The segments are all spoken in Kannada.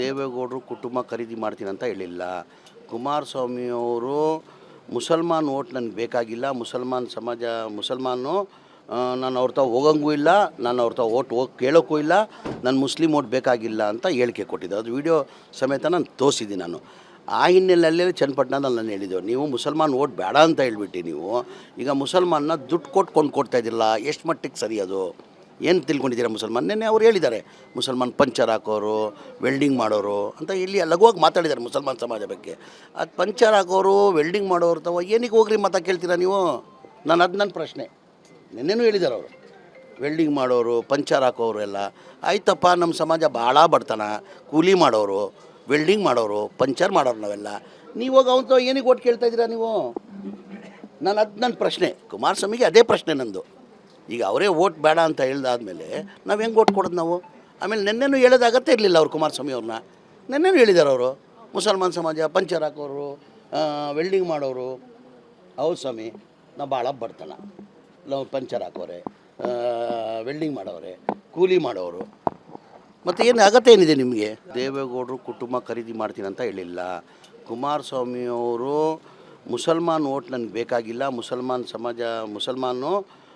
ದೇವೇಗೌಡರು ಕುಟುಂಬ ಖರೀದಿ ಮಾಡ್ತೀನಿ ಅಂತ ಹೇಳಿಲ್ಲ. ಕುಮಾರಸ್ವಾಮಿಯವರು ಮುಸಲ್ಮಾನ್ ಓಟ್ ನನಗೆ ಬೇಕಾಗಿಲ್ಲ. ಮುಸಲ್ಮಾನ್ ಸಮಾಜ, ಮುಸಲ್ಮಾನು ನಾನು ಅವ್ರ ತಾವು ಹೋಗಂಗೂ ಇಲ್ಲ, ನಾನು ಅವ್ರ ತಾವು ಓಟ್ ಹೋಗಿ ಕೇಳೋಕ್ಕೂ ಇಲ್ಲ, ನಾನು ಮುಸ್ಲಿಂ ಓಟ್ ಬೇಕಾಗಿಲ್ಲ ಅಂತ ಹೇಳಿಕೆ ಕೊಟ್ಟಿದ್ದೆ. ಅದು ವಿಡಿಯೋ ಸಮೇತ ನಾನು ತೋರಿಸಿದ್ದೀನಿ ನಾನು. ಆ ಹಿನ್ನೆಲೆಯಲ್ಲಿ ಚನ್ನಪಟ್ಟಣದಲ್ಲಿ ನಾನು ಹೇಳಿದ್ದೆವು ನೀವು ಮುಸಲ್ಮಾನ್ ಓಟ್ ಬೇಡ ಅಂತ ಹೇಳ್ಬಿಟ್ಟು ನೀವು. ಈಗ ಮುಸಲ್ಮಾನ್ನ ದುಡ್ಡು ಕೊಟ್ಟು ಕೊಂಡು ಕೊಡ್ತಾ ಇದ್ದಿಲ್ಲ ಎಷ್ಟು ಮಟ್ಟಿಗೆ ಸರಿ ಅದು? ಏನು ತಿಳ್ಕೊಂಡಿದ್ದೀರಾ ಮುಸಲ್ಮಾನ್? ನೆನ್ನೆ ಅವ್ರು ಹೇಳಿದ್ದಾರೆ, ಮುಸಲ್ಮಾನ್ ಪಂಚರ್ ಹಾಕೋರು ವೆಲ್ಡಿಂಗ್ ಮಾಡೋರು ಅಂತ ಇಲ್ಲಿ ಲಘುವಾಗಿ ಮಾತಾಡಿದ್ದಾರೆ ಮುಸಲ್ಮಾನ್ ಸಮಾಜ ಬಗ್ಗೆ. ಅದು ಪಂಚರ್ ಹಾಕೋರು ವೆಲ್ಡಿಂಗ್ ಮಾಡೋರು ಅಥವಾ ಏನಕ್ಕೆ ಹೋಗ್ರಿ ಮತ ಕೇಳ್ತೀರಾ ನೀವು? ನಾನು ಅದು ನನ್ನ ಪ್ರಶ್ನೆ. ನಿನ್ನೆನೂ ಹೇಳಿದ್ದಾರೆ ಅವರು. ವೆಲ್ಡಿಂಗ್ ಮಾಡೋರು, ಪಂಚರ್ ಹಾಕೋರು ಎಲ್ಲ. ಆಯ್ತಪ್ಪ ನಮ್ಮ ಸಮಾಜ ಭಾಳ ಬಡತನ, ಕೂಲಿ ಮಾಡೋರು ವೆಲ್ಡಿಂಗ್ ಮಾಡೋರು, ಪಂಚರ್ ಮಾಡೋರು ನಾವೆಲ್ಲ. ನೀವು ಹೋಗಿ ಅವನು ಏನಕ್ಕೆ ಓಟ್ ಕೇಳ್ತಾ ಇದ್ದೀರಾ ನೀವು? ನಾನು ಅದು ನನ್ನ ಪ್ರಶ್ನೆ. ಕುಮಾರಸ್ವಾಮಿಗೆ ಅದೇ ಪ್ರಶ್ನೆ ನಂದು. ಈಗ ಅವರೇ ಓಟ್ ಬೇಡ ಅಂತ ಹೇಳ್ದಾದ್ಮೇಲೆ ನಾವು ಹೆಂಗೆ ಓಟ್ ಕೊಡೋದು ನಾವು? ಆಮೇಲೆ ನೆನ್ನೆನೂ ಹೇಳೋದು ಅಗತ್ಯ ಇರಲಿಲ್ಲ ಅವ್ರು ಕುಮಾರಸ್ವಾಮಿ ಅವ್ರನ್ನ. ನೆನ್ನೆನೂ ಹೇಳಿದ್ದಾರೆ ಅವರು. ಮುಸಲ್ಮಾನ್ ಸಮಾಜ, ಪಂಚರ್ ಹಾಕೋರು ವೆಲ್ಡಿಂಗ್ ಮಾಡೋರು. ಹೌದು ಸ್ವಾಮಿ, ನಾವು ಭಾಳ ಬಡ್ತನ ನಾವು ಪಂಚರ್ ಹಾಕೋರೆ ವೆಲ್ಡಿಂಗ್ ಮಾಡೋರೆ, ಕೂಲಿ ಮಾಡೋರು. ಮತ್ತು ಏನು ಅಗತ್ಯ ಏನಿದೆ ನಿಮಗೆ? ದೇವೇಗೌಡರು ಕುಟುಂಬ ಖರೀದಿ ಮಾಡ್ತೀನಿ ಅಂತ ಹೇಳಿಲ್ಲ. ಕುಮಾರಸ್ವಾಮಿಯವರು ಮುಸಲ್ಮಾನ್ ಓಟ್ ನನಗೆ ಬೇಕಾಗಿಲ್ಲ. ಮುಸಲ್ಮಾನ್ ಸಮಾಜ, ಮುಸಲ್ಮಾನು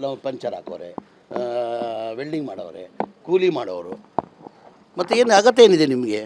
ನಾವು ಪಂಚರ್ ಹಾಕೋರೆ ವೆಲ್ಡಿಂಗ್ ಮಾಡೋರೆ ಕೂಲಿ ಮಾಡೋರು. ಮತ್ತು ಏನು ಅಗತ್ಯ ಏನಿದೆ ನಿಮಗೆ?